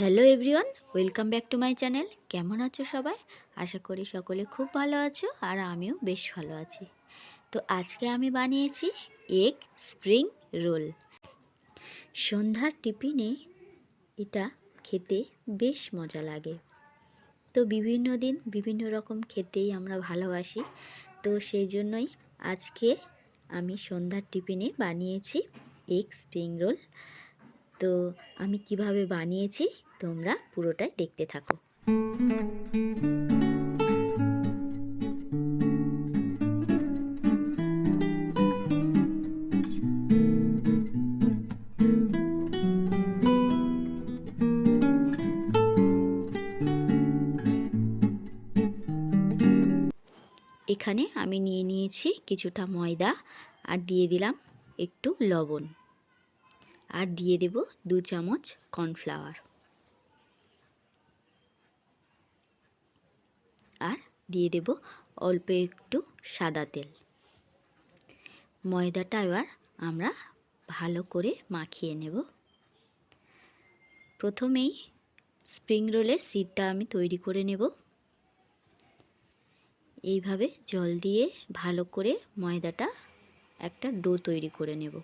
Hello everyone, welcome back to my channel. কেমন আছো সবাই? আশা করি সকলে খুব ভালো আছো আর আমিও বেশ ভালো আছি। তো আজকে আমি বানিয়েছি এগ স্প্রিং রোল। সন্ধ্যার টিফিনে এটা খেতে বেশ মজা লাগে। তো বিভিন্ন দিন বিভিন্ন রকম খেতেই আমরা ভালোবাসি। তো সেই জন্যই আজকে আমি সন্ধ্যার টিফিনে বানিয়েছি এগ স্প্রিং রোল। তো আমি কীভাবে বানিয়েছি তোমরা পুরোটাই দেখতে থাকো। এখানে আমি নিয়ে নিয়েছি কিছুটা ময়দা আর দিয়ে দিলাম একটু লবণ। আর দিয়ে দেব দু চামচ কর্নফ্লাওয়ার আর দিয়ে দেব অল্প একটু সাদা তেল। ময়দাটা এবার আমরা ভালো করে মাখিয়ে নেব। প্রথমেই স্প্রিং রোলের সিটটা আমি তৈরি করে নেব। এইভাবে জল দিয়ে ভালো করে ময়দাটা একটা ডো তৈরি করে নেব।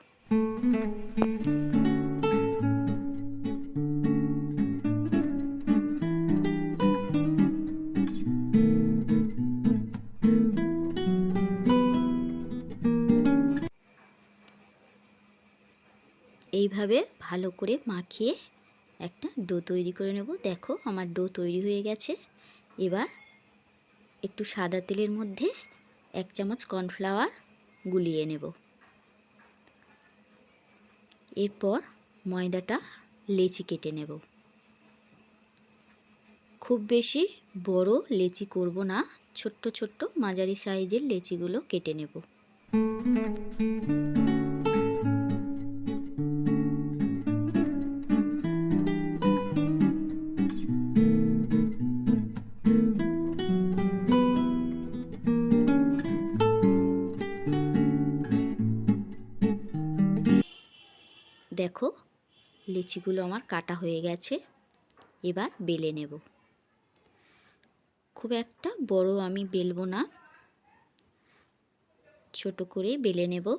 এইভাবে ভালো করে মাখিয়ে একটা ডো তৈরি করে নেব। দেখো আমার ডো তৈরি হয়ে গেছে। এবার একটু সাদা তেলের মধ্যে এক চামচ কর্নফ্লাওয়ার গুলিয়ে নেব। এরপর ময়দাটা লেচি কেটে নেব। খুব বেশি বড় লেচি করব না, ছোট্ট ছোট্ট মাঝারি সাইজের লেচিগুলো কেটে নেব। লিচিগুলো আমার কাটা হয়ে গেছে। এবার বেলে নেব। খুব একটা বড় আমি বেলবো না। ছোট করে বেলে নেব।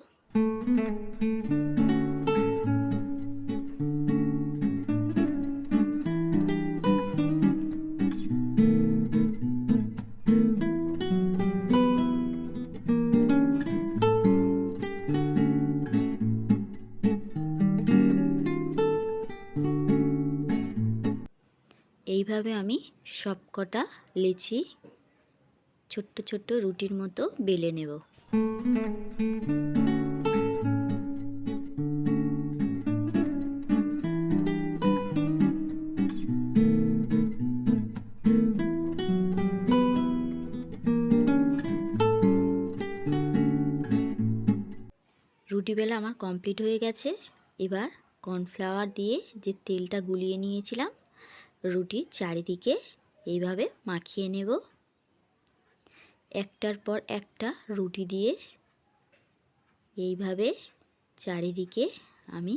এইভাবে আমি সব কটা লেচি ছোট্ট ছোট্ট রুটির মতো বেলে নেব? রুটি বেলা আমার কমপ্লিট হয়ে গেছে। এবার কর্নফ্লাওয়ার দিয়ে যে তেলটা গুলিয়ে নিয়েছিলাম রুটির চারিদিকে এইভাবে মাখিয়ে নেব। একটার পর একটা রুটি দিয়ে এইভাবে চারিদিকে আমি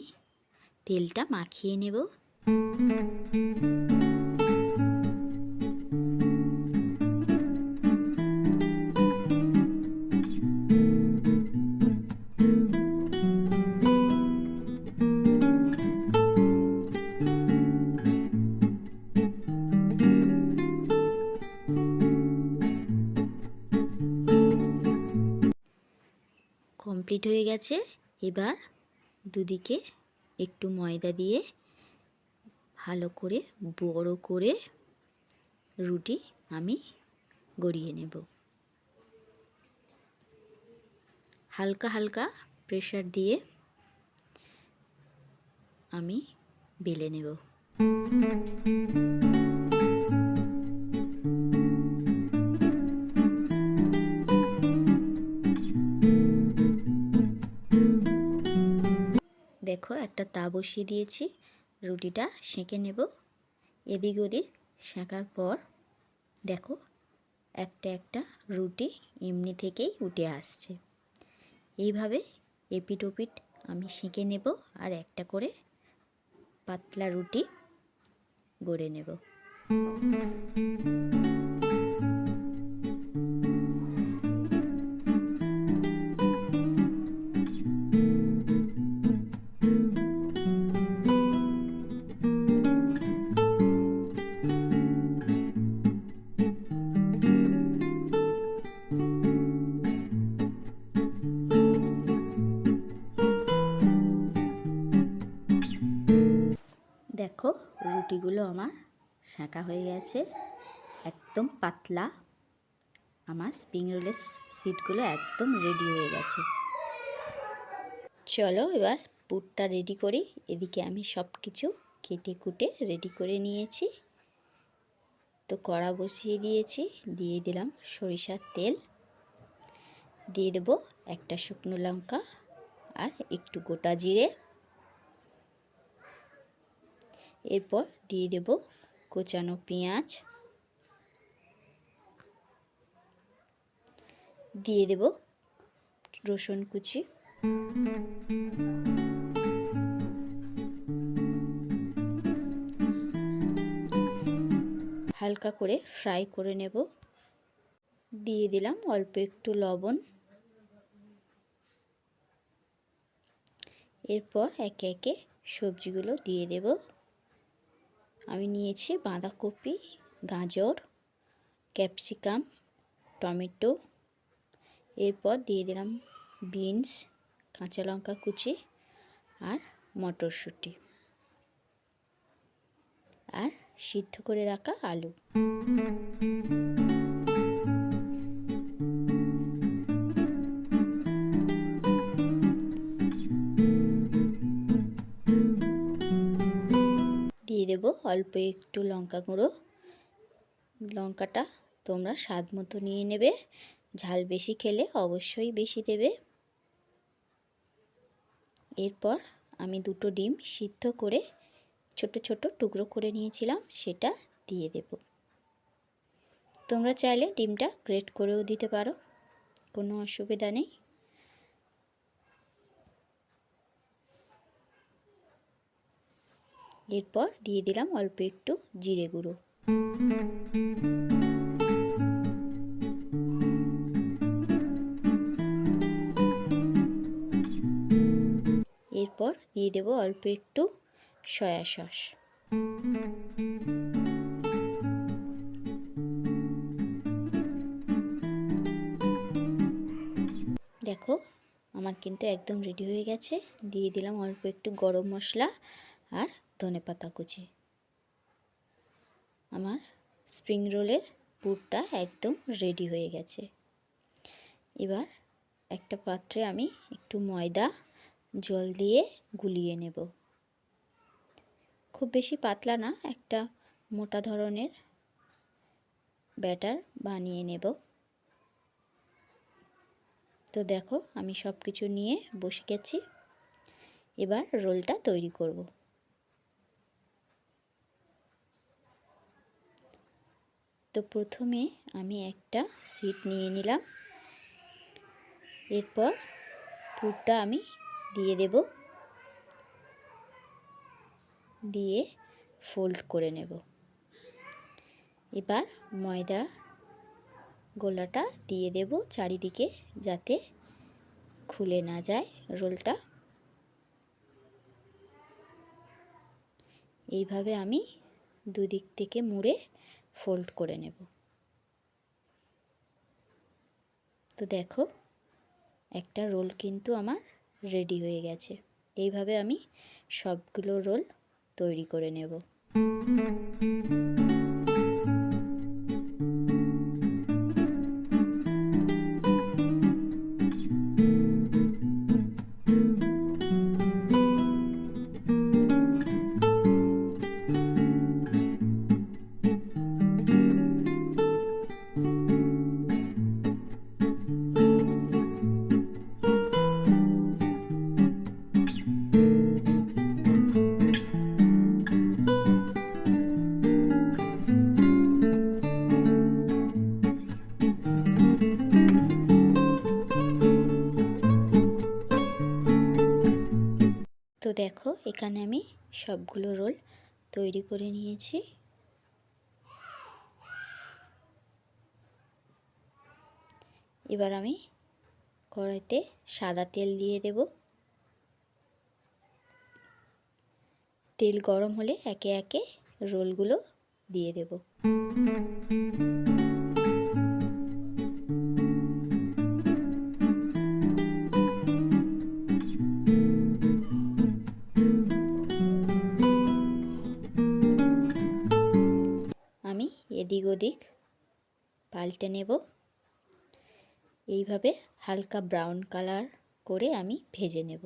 তেলটা মাখিয়ে নেব। কমপ্লিট হয়ে গেছে। এবার দুদিকে একটু ময়দা দিয়ে ভালো করে, বড় করে রুটি আমি গড়িয়ে নেব। হালকা হালকা প্রেশার দিয়ে আমি বেলে নেব। দেখো, একটা তা বসিয়ে দিয়েছি। রুটিটা সেঁকে নেব। এদিক ওদিক সেঁকার পর দেখো, একটা একটা রুটি এমনি থেকেই উঠে আসছে। এইভাবে এপিট ওপিট আমি সেঁকে নেব আর একটা করে পাতলা রুটি গড়ে নেব। রুটিগুলো আমার শাঁকা হয়ে গেছে। একদম পাতলা। আমার স্প্রিং রোলের সিটগুলো একদম রেডি হয়ে গেছে। চলো এবার পুরটা রেডি করি। এদিকে আমি সব কিছু কেটে কুটে রেডি করে নিয়েছি। তো কড়া বসিয়ে দিয়েছি। দিয়ে দিলাম সরিষার তেল। দিয়ে দেবো একটা শুকনো লঙ্কা আর একটু গোটা জিরে। এরপর দিয়ে দেব কোচানো পেঁয়াজ। দিয়ে দেব রসুন কুচি। হালকা করে ফ্রাই করে নেব। দিয়ে দিলাম অল্প একটু লবণ। এরপর একে একে সবজিগুলো দিয়ে দেব। আমি নিয়েছি বাঁধাকপি, গাজর, ক্যাপসিকাম, টমেটো, এরপর দিয়ে দিলাম বিনস, কাঁচা লঙ্কা কুচি আর মটরশুঁটি আর সিদ্ধ করে রাখা আলু। অল্প একটু লঙ্কা গুঁড়ো। লঙ্কাটা তোমরা স্বাদ মতো নিয়ে নেবে। ঝাল বেশি খেলে অবশ্যই বেশি দেবে। এরপর আমি দুটো ডিম সিদ্ধ করে ছোট ছোট টুকরো করে নিয়েছিলাম, সেটা দিয়ে দেব। তোমরা চাইলে ডিমটা গ্রেট করেও দিতে পারো, কোনো অসুবিধা নেই। এরপর দিয়ে দিলাম অল্প একটু জিরে গুঁড়ো। এরপর দিয়ে দেব অল্প একটু সয়া সস। দেখো, আমার কিন্তু একদম রেডি হয়ে গেছে। দিয়ে দিলাম অল্প একটু গরম মশলা আর ধনে পাতা কুচি। আমার স্প্রিং রোলের পুরটা একদম রেডি হয়ে গেছে। এবার একটা পাত্রে আমি একটু ময়দা, জল দিয়ে গুলিয়ে নেব। খুব বেশি পাতলা না, একটা মোটা ধরনের ব্যাটার বানিয়ে নেব। তো দেখো, আমি সব কিছু নিয়ে বসে গেছি। এবার রোলটা তৈরি করব। তো প্রথমে আমি একটা সিট নিয়ে নিলাম। এরপর পুরটা আমি দিয়ে দেব। দিয়ে ফোল্ড করে নেব। এবার ময়দা গোলাটা দিয়ে দেব চারিদিকে যাতে খুলে না যায় রোলটা। এইভাবে আমি দুদিক থেকে মুড়ে ফোল্ড করে নেব। তো দেখো, একটা রোল কিন্তু আমার রেডি হয়ে গেছে। এইভাবে আমি সবগুলো রোল তৈরি করে নেব। দেখো, এখানে আমি সবগুলো রোল তৈরি করে নিয়েছি। এবার আমি কড়াইতে সাদা তেল দিয়ে দেব। তেল গরম হলে একে একে রোলগুলো দিয়ে দেব। এদিক ওদিক, পাল্টে নেব। এইভাবে হালকা ব্রাউন কালার করে আমি ভেজে নেব।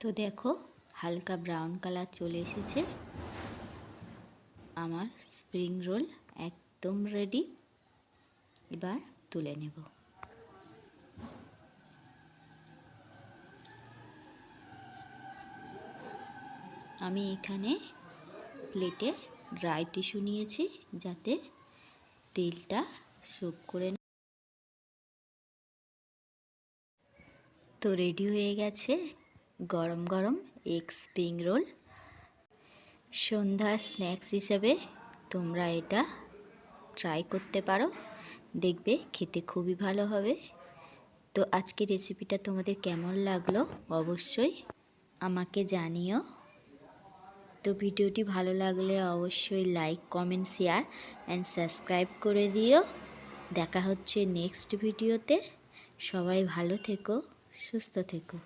তো দেখো, হালকা ব্রাউন কালার চলে এসেছে। স্প্রিং রোল একদম রেডি এবার তুলে নেব। আমি এখানে প্লেটে ড্রাই টিস্যু নিয়েছি যাতে তেলটা সোপ করে তো রেডি হয়ে গেছে গরম গরম এগ স্প্রিং রোল সন্ধ্যা স্ন্যাক্স হিসেবে তোমরা এটা ট্রাই করতে পারো। দেখবে খেতে খুবই ভালো হবে। তো আজকে রেসিপিটা তোমাদের কেমন লাগল অবশ্যই আমাকে জানিও। তো ভিডিওটি ভালো লাগলে অবশ্যই like comment share and subscribe করে দিও। দেখা হচ্ছে নেক্সট ভিডিওতে সবাই ভালো থেকো, সুস্থ থেকো।